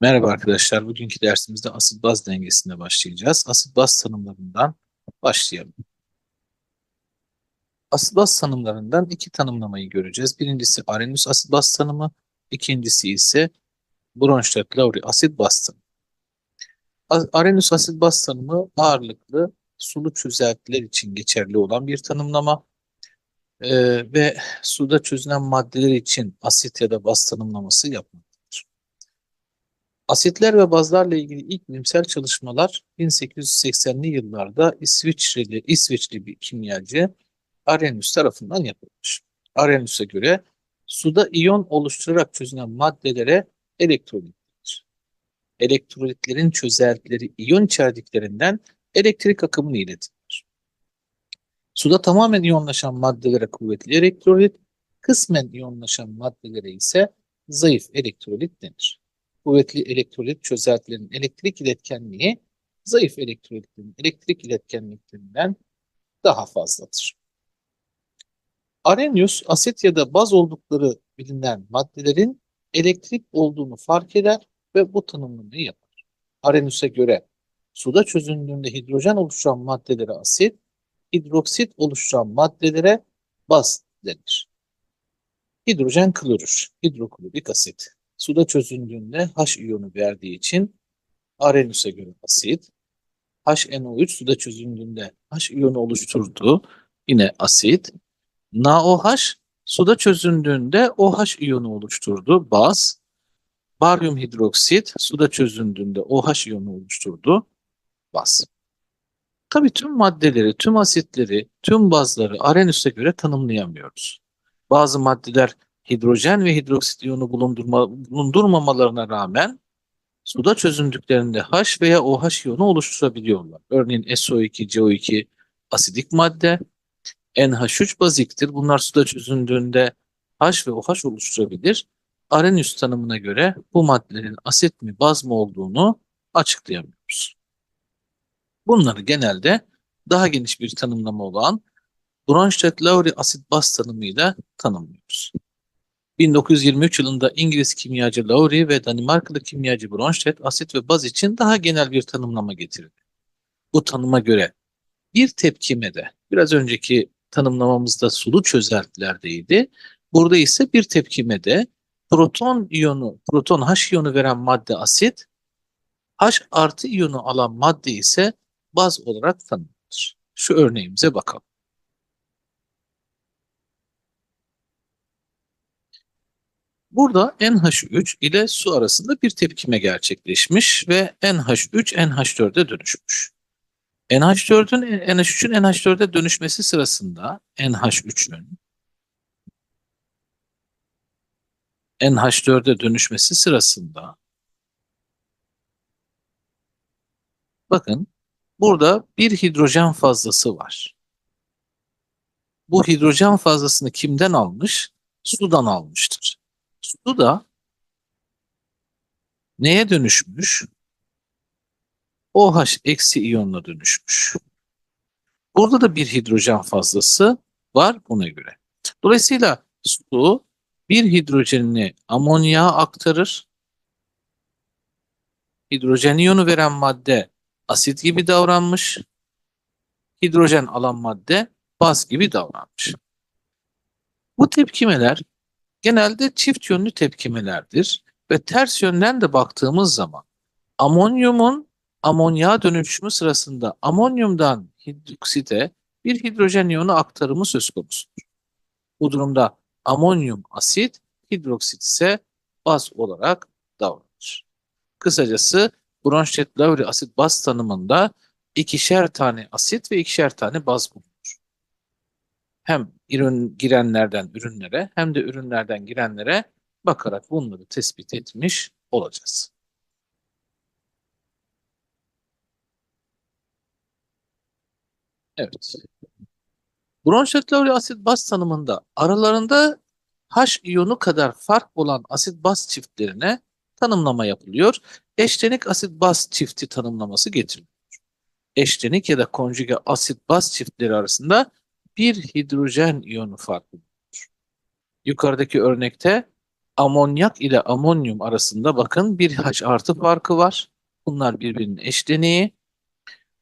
Merhaba arkadaşlar. Bugünkü dersimizde asit baz dengesine başlayacağız. Asit baz tanımlarından başlayalım. Asit baz tanımlarından iki tanımlamayı göreceğiz. Birincisi Arrhenius asit baz tanımı, ikincisi ise Bronsted-Lowry asit baz tanımı. Arrhenius asit baz tanımı ağırlıklı sulu çözeltiler için geçerli olan bir tanımlama Ee, ve suda çözünen maddeler için asit ya da baz tanımlaması yapmak. Asitler ve bazlarla ilgili ilk bilimsel çalışmalar 1880'li yıllarda İsviçreli, İsveçli bir kimyacı Arrhenius tarafından yapılmış. Arrhenius'a göre suda iyon oluşturarak çözünen maddelere elektrolit denir. Elektrolitlerin çözeltileri iyon içerdiklerinden elektrik akımını iletilir. Suda tamamen iyonlaşan maddelere kuvvetli elektrolit, kısmen iyonlaşan maddelere ise zayıf elektrolit denir kuvvetli elektrolit çözeltilerin elektrik iletkenliği zayıf elektrolitlerin elektrik iletkenliklerinden daha fazladır. Arrhenius asit ya da baz oldukları bilinen maddelerin elektrik olduğunu fark eder ve bu tanımlamayı yapar. Arrhenius'a göre suda çözündüğünde hidrojen oluşturan maddelere asit, hidroksit oluşturan maddelere baz denir. Hidrojen klorür, hidroklorik asit suda çözündüğünde H iyonu verdiği için Arrhenius'a göre asit. HNO3 suda çözündüğünde H iyonu oluşturdu. Yine asit. NaOH suda çözündüğünde OH iyonu oluşturdu. Baz. Baryum hidroksit suda çözündüğünde OH iyonu oluşturdu. Baz. Tabii tüm maddeleri, tüm asitleri, tüm bazları Arrhenius'a göre tanımlayamıyoruz. Bazı maddeler hidrojen ve hidroksit iyonu bulundurma, bulundurmamalarına rağmen suda çözündüklerinde H veya OH iyonu oluşturabiliyorlar. Örneğin SO2, CO2 asidik madde, NH3 baziktir. Bunlar suda çözündüğünde H ve OH oluşturabilir. Arrhenius tanımına göre bu maddelerin asit mi baz mı olduğunu açıklayamıyoruz. Bunları genelde daha geniş bir tanımlama olan Bronsted-Lowry asit baz tanımıyla tanımlıyoruz. 1923 yılında İngiliz kimyacı Lowry ve Danimarkalı kimyacı Bronsted asit ve baz için daha genel bir tanımlama getirdi. Bu tanıma göre bir tepkimede, biraz önceki tanımlamamızda sulu çözeltilerdeydi. Burada ise bir tepkimede proton iyonu, proton H iyonu veren madde asit, H artı iyonu alan madde ise baz olarak tanımlanır. Şu örneğimize bakalım. Burada NH3 ile su arasında bir tepkime gerçekleşmiş ve NH3 NH4'e dönüşmüş. NH4'ün NH3'ün NH4'e dönüşmesi sırasında NH3'ün NH4'e dönüşmesi sırasında bakın burada bir hidrojen fazlası var. Bu hidrojen fazlasını kimden almış? Sudan almıştır. Su da neye dönüşmüş? OH eksi iyonla dönüşmüş. Burada da bir hidrojen fazlası var buna göre. Dolayısıyla su bir hidrojenini amonya aktarır. Hidrojen iyonu veren madde asit gibi davranmış. Hidrojen alan madde baz gibi davranmış. Bu tepkimeler genelde çift yönlü tepkimelerdir ve ters yönden de baktığımız zaman amonyumun amonya dönüşümü sırasında amonyumdan hidroksite bir hidrojen iyonu aktarımı söz konusudur. Bu durumda amonyum asit, hidroksit ise baz olarak davranır. Kısacası Bronsted-Lowry asit baz tanımında ikişer tane asit ve ikişer tane baz bulunur hem ürün girenlerden ürünlere hem de ürünlerden girenlere bakarak bunları tespit etmiş olacağız. Evet. Bronşetlavri asit baz tanımında aralarında H iyonu kadar fark olan asit baz çiftlerine tanımlama yapılıyor. Eşlenik asit baz çifti tanımlaması getiriliyor. Eşlenik ya da konjüge asit baz çiftleri arasında bir hidrojen iyonu farklıdır. Yukarıdaki örnekte amonyak ile amonyum arasında bakın bir H artı farkı var. Bunlar birbirinin eşleniği.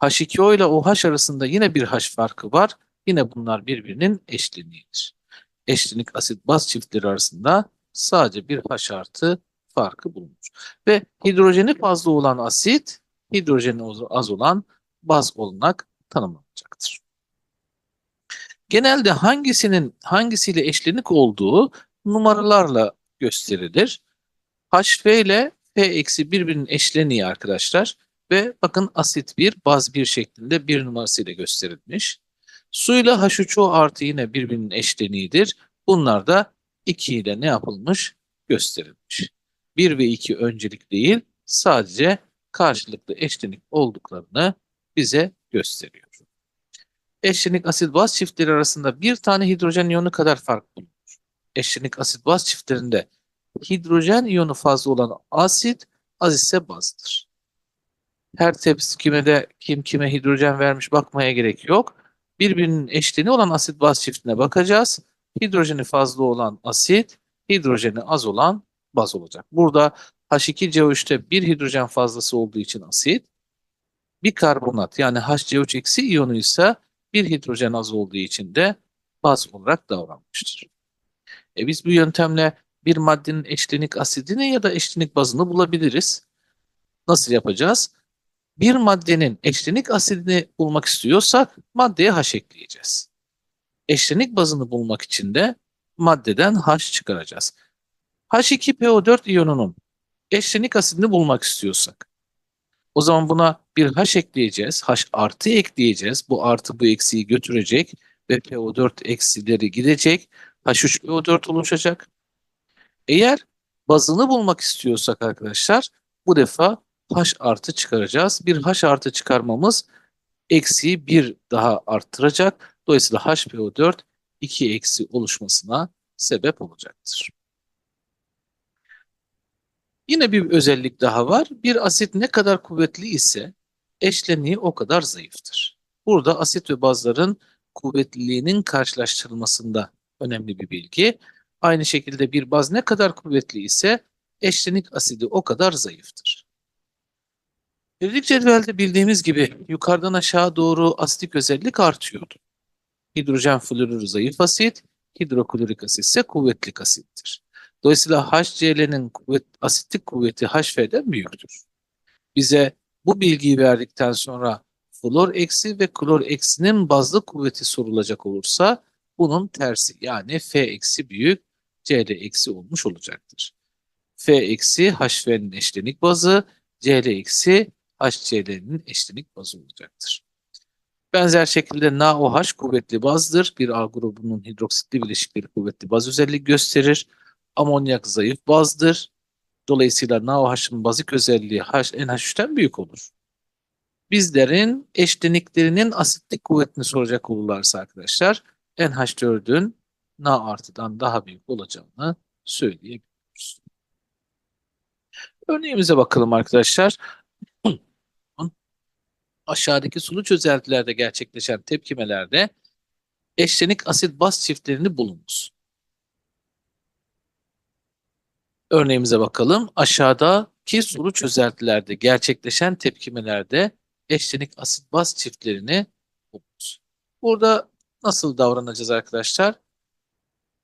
H2O ile OH arasında yine bir H farkı var. Yine bunlar birbirinin eşleniğidir. Eşlenik asit baz çiftleri arasında sadece bir H artı farkı bulunur. Ve hidrojeni fazla olan asit, hidrojeni az olan baz olarak tanımlanacaktır. Genelde hangisinin hangisiyle eşlenik olduğu numaralarla gösterilir. HF ile F eksi birbirinin eşleniği arkadaşlar. Ve bakın asit 1, baz 1 şeklinde bir numarasıyla gösterilmiş. Suyla H3O artı yine birbirinin eşleniğidir. Bunlar da 2 ile ne yapılmış? Gösterilmiş. 1 ve 2 öncelik değil, sadece karşılıklı eşlenik olduklarını bize gösteriyor. Eşlenik asit baz çiftleri arasında bir tane hidrojen iyonu kadar fark bulunur. Eşlenik asit baz çiftlerinde hidrojen iyonu fazla olan asit, az ise bazdır. Her tepsi kime de kim kime hidrojen vermiş bakmaya gerek yok. Birbirinin eşleni olan asit baz çiftine bakacağız. Hidrojeni fazla olan asit, hidrojeni az olan baz olacak. Burada H2CO3'te bir hidrojen fazlası olduğu için asit, bir karbonat yani HCO3 eksi iyonu ise bir hidrojen az olduğu için de baz olarak davranmıştır. E biz bu yöntemle bir maddenin eşlenik asidini ya da eşlenik bazını bulabiliriz. Nasıl yapacağız? Bir maddenin eşlenik asidini bulmak istiyorsak maddeye H ekleyeceğiz. Eşlenik bazını bulmak için de maddeden H çıkaracağız. H2PO4 iyonunun eşlenik asidini bulmak istiyorsak o zaman buna bir H ekleyeceğiz. H artı ekleyeceğiz. Bu artı bu eksiği götürecek ve PO4 eksileri gidecek. H3PO4 oluşacak. Eğer bazını bulmak istiyorsak arkadaşlar bu defa H artı çıkaracağız. Bir H artı çıkarmamız eksiği bir daha arttıracak. Dolayısıyla HPO4 2 eksi oluşmasına sebep olacaktır. Yine bir özellik daha var. Bir asit ne kadar kuvvetli ise eşleniği o kadar zayıftır. Burada asit ve bazların kuvvetliliğinin karşılaştırılmasında önemli bir bilgi. Aynı şekilde bir baz ne kadar kuvvetli ise eşlenik asidi o kadar zayıftır. Periyodik cetvelde bildiğimiz gibi yukarıdan aşağı doğru asitik özellik artıyordu. Hidrojen florür zayıf asit, hidroklorik asit ise kuvvetli asittir. Dolayısıyla HCl'nin kuvvet, asitlik kuvveti HF'den büyüktür. Bize bu bilgiyi verdikten sonra flor eksi ve klor eksinin bazlı kuvveti sorulacak olursa bunun tersi yani F eksi büyük Cl eksi olmuş olacaktır. F eksi HF'nin eşlenik bazı, Cl eksi HCl'nin eşlenik bazı olacaktır. Benzer şekilde NaOH kuvvetli bazdır. Bir A grubunun hidroksitli bileşikleri kuvvetli baz özelliği gösterir. Amonyak zayıf bazdır. Dolayısıyla NaOH'ın bazik özelliği NH3'ten büyük olur. Bizlerin eşleniklerinin asitlik kuvvetini soracak olurlarsa arkadaşlar NH4'ün Na artıdan daha büyük olacağını söyleyebiliyoruz. Örneğimize bakalım arkadaşlar. Aşağıdaki sulu çözeltilerde gerçekleşen tepkimelerde eşlenik asit baz çiftlerini bulunuz. Örneğimize bakalım. Aşağıdaki sulu çözeltilerde gerçekleşen tepkimelerde eşlenik asit baz çiftlerini bulunuz. Burada nasıl davranacağız arkadaşlar?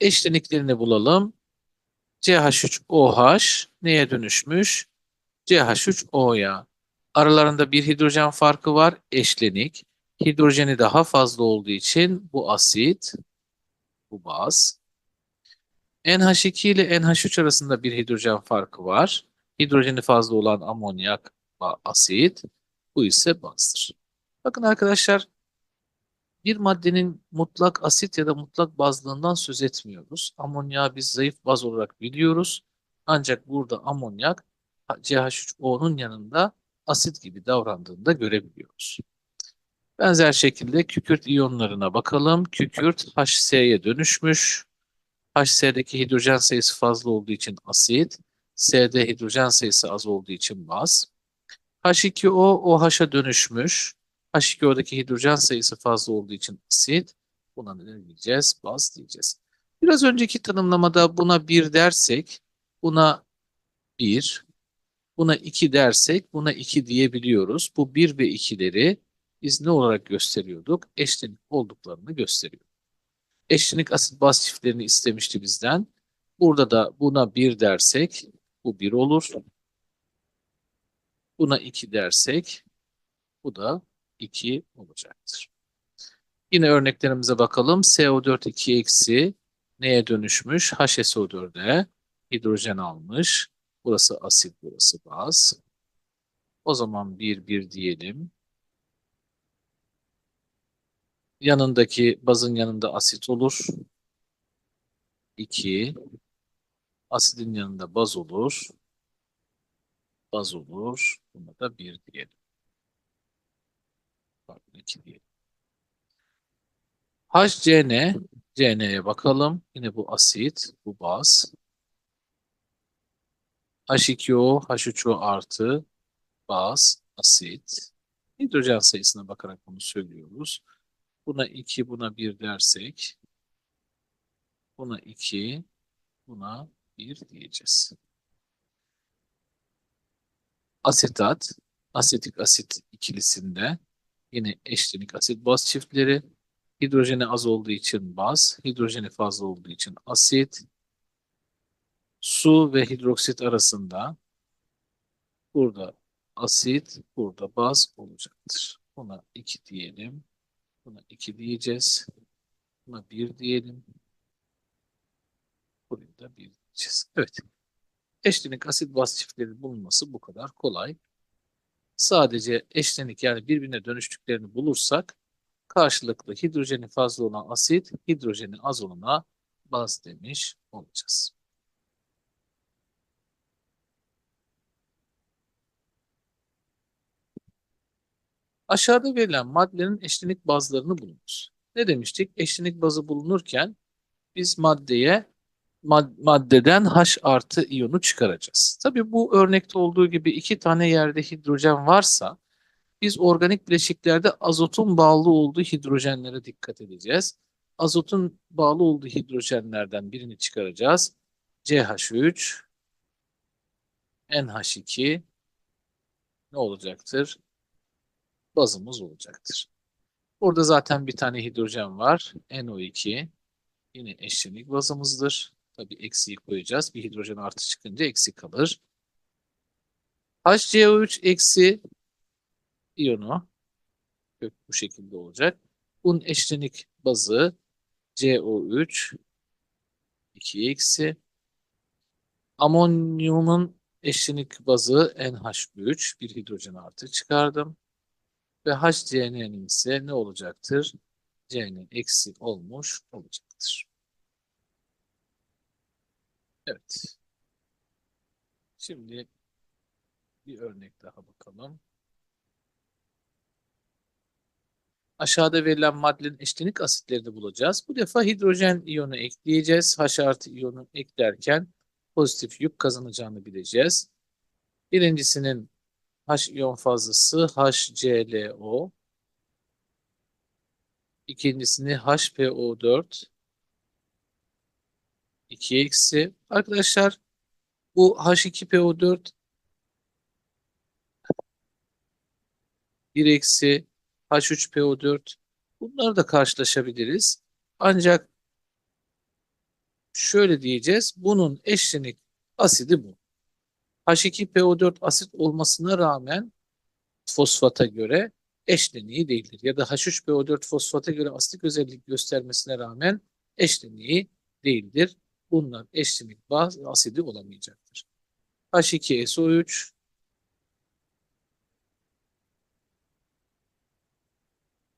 Eşleniklerini bulalım. CH3OH neye dönüşmüş? CH3O'ya. Aralarında bir hidrojen farkı var. Eşlenik. Hidrojeni daha fazla olduğu için bu asit, bu baz. NH2 ile NH3 arasında bir hidrojen farkı var. Hidrojeni fazla olan amonyak asit. Bu ise bazdır. Bakın arkadaşlar bir maddenin mutlak asit ya da mutlak bazlığından söz etmiyoruz. Amonyağı biz zayıf baz olarak biliyoruz. Ancak burada amonyak CH3O'nun yanında asit gibi davrandığını da görebiliyoruz. Benzer şekilde kükürt iyonlarına bakalım. Kükürt HC'ye dönüşmüş. HC'deki hidrojen sayısı fazla olduğu için asit. S'de hidrojen sayısı az olduğu için baz. H2O OH'a dönüşmüş. H2O'daki hidrojen sayısı fazla olduğu için asit. Buna ne diyeceğiz? Baz diyeceğiz. Biraz önceki tanımlamada buna 1 dersek Buna 1, buna 2 dersek buna 2 diyebiliyoruz. Bu 1 ve 2'leri biz ne olarak gösteriyorduk? Eşlenik olduklarını gösteriyor. Eşlenik asit baz çiftlerini istemişti bizden. Burada da buna 1 dersek bu 1 olur. Buna 2 dersek bu da 2 olacaktır. Yine örneklerimize bakalım. CO4 2 eksi neye dönüşmüş? HSO4'e hidrojen almış. Burası asit, burası baz. O zaman 1 1 diyelim. Yanındaki bazın yanında asit olur. 2 asidin yanında baz olur. Baz olur. Buna da 1 diyelim. Pardon 2 diyelim. HCN, CN'ye bakalım. Yine bu asit, bu baz. H2O, H3O artı baz, asit. Hidrojen sayısına bakarak bunu söylüyoruz. Buna 2, buna 1 dersek buna 2, buna 1 diyeceğiz. Asetat, asetik asit ikilisinde yine eşlenik asit baz çiftleri. Hidrojeni az olduğu için baz, hidrojeni fazla olduğu için asit. Su ve hidroksit arasında burada asit, burada baz olacaktır. Buna 2 diyelim. Buna 2 diyeceğiz. Buna 1 diyelim. Buraya da 1 diyeceğiz. Evet. Eşlenik asit baz çiftlerinin bulunması bu kadar kolay. Sadece eşlenik yani birbirine dönüştüklerini bulursak karşılıklı hidrojeni fazla olan asit, hidrojeni az olana baz demiş olacağız. Aşağıda verilen maddelerin eşlenik bazlarını bulunuz. Ne demiştik? Eşlenik bazı bulunurken biz maddeye mad maddeden H artı iyonu çıkaracağız. Tabii bu örnekte olduğu gibi iki tane yerde hidrojen varsa biz organik bileşiklerde azotun bağlı olduğu hidrojenlere dikkat edeceğiz. Azotun bağlı olduğu hidrojenlerden birini çıkaracağız. CH3 NH2 ne olacaktır? Bazımız olacaktır. Burada zaten bir tane hidrojen var. NO2 yine eşlenik bazımızdır. Tabii eksiği koyacağız. Bir hidrojen artı çıkınca eksi kalır. HCO3 eksi iyonu kök bu şekilde olacak. Bunun eşlenik bazı CO3 2 eksi amonyumun eşlenik bazı NH3 bir hidrojen artı çıkardım. Ve HCN'nin ise ne olacaktır? C'nin eksi olmuş olacaktır. Evet. Şimdi bir örnek daha bakalım. Aşağıda verilen maddelerin eşlenik asitlerini bulacağız. Bu defa hidrojen iyonu ekleyeceğiz. H artı iyonu eklerken pozitif yük kazanacağını bileceğiz. Birincisinin H iyon fazlası HClO. İkincisini HPO4 2 eksi. Arkadaşlar bu H2PO4 1 eksi H3PO4 bunları da karşılaşabiliriz. Ancak şöyle diyeceğiz. Bunun eşlenik asidi bu. H2PO4 asit olmasına rağmen fosfata göre eşleniği değildir. Ya da H3PO4 fosfata göre asitik özellik göstermesine rağmen eşleniği değildir. Bunlar eşlenik bazı asidi olamayacaktır. H2SO3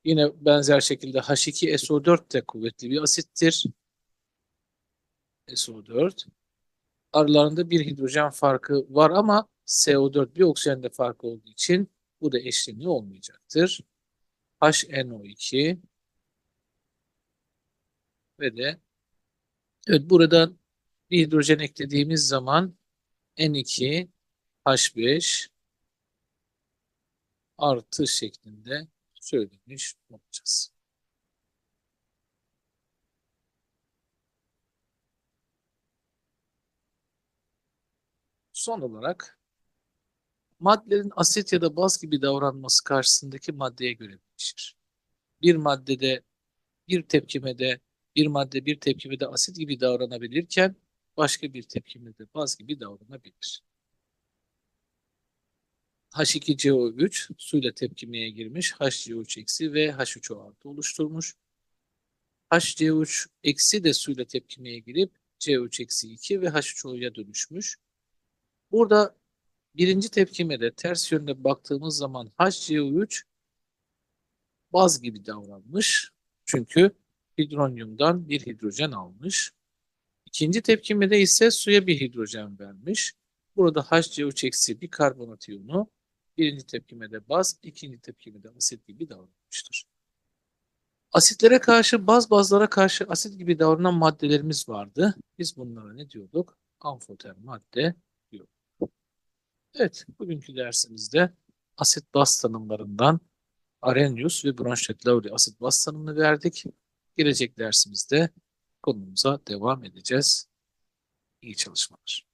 Yine benzer şekilde H2SO4 de kuvvetli bir asittir. SO4. Aralarında bir hidrojen farkı var ama CO4 bir oksijende farkı olduğu için bu da eşleniği olmayacaktır. HNO2 ve de evet buradan bir hidrojen eklediğimiz zaman N2 H5 artı şeklinde söylemiş olacağız. Son olarak maddelerin asit ya da baz gibi davranması karşısındaki maddeye göre değişir. Bir maddede bir tepkimede bir madde bir tepkimede asit gibi davranabilirken başka bir tepkimede baz gibi davranabilir. H2CO3 suyla tepkimeye girmiş. HCO3 eksi ve H3O artı oluşturmuş. HCO3 eksi de suyla tepkimeye girip CO3 eksi 2 ve H3O'ya dönüşmüş. Burada birinci tepkimede ters yönde baktığımız zaman HCO3 baz gibi davranmış. Çünkü hidronyumdan bir hidrojen almış. İkinci tepkimede ise suya bir hidrojen vermiş. Burada HCO3 eksi bir karbonat iyonu birinci tepkimede baz, ikinci tepkimede asit gibi davranmıştır. Asitlere karşı, baz bazlara karşı asit gibi davranan maddelerimiz vardı. Biz bunlara ne diyorduk? Amfoter madde. Evet, bugünkü dersimizde asit baz tanımlarından Arrhenius ve Bronsted-Lowry asit baz tanımını verdik. Gelecek dersimizde konumuza devam edeceğiz. İyi çalışmalar.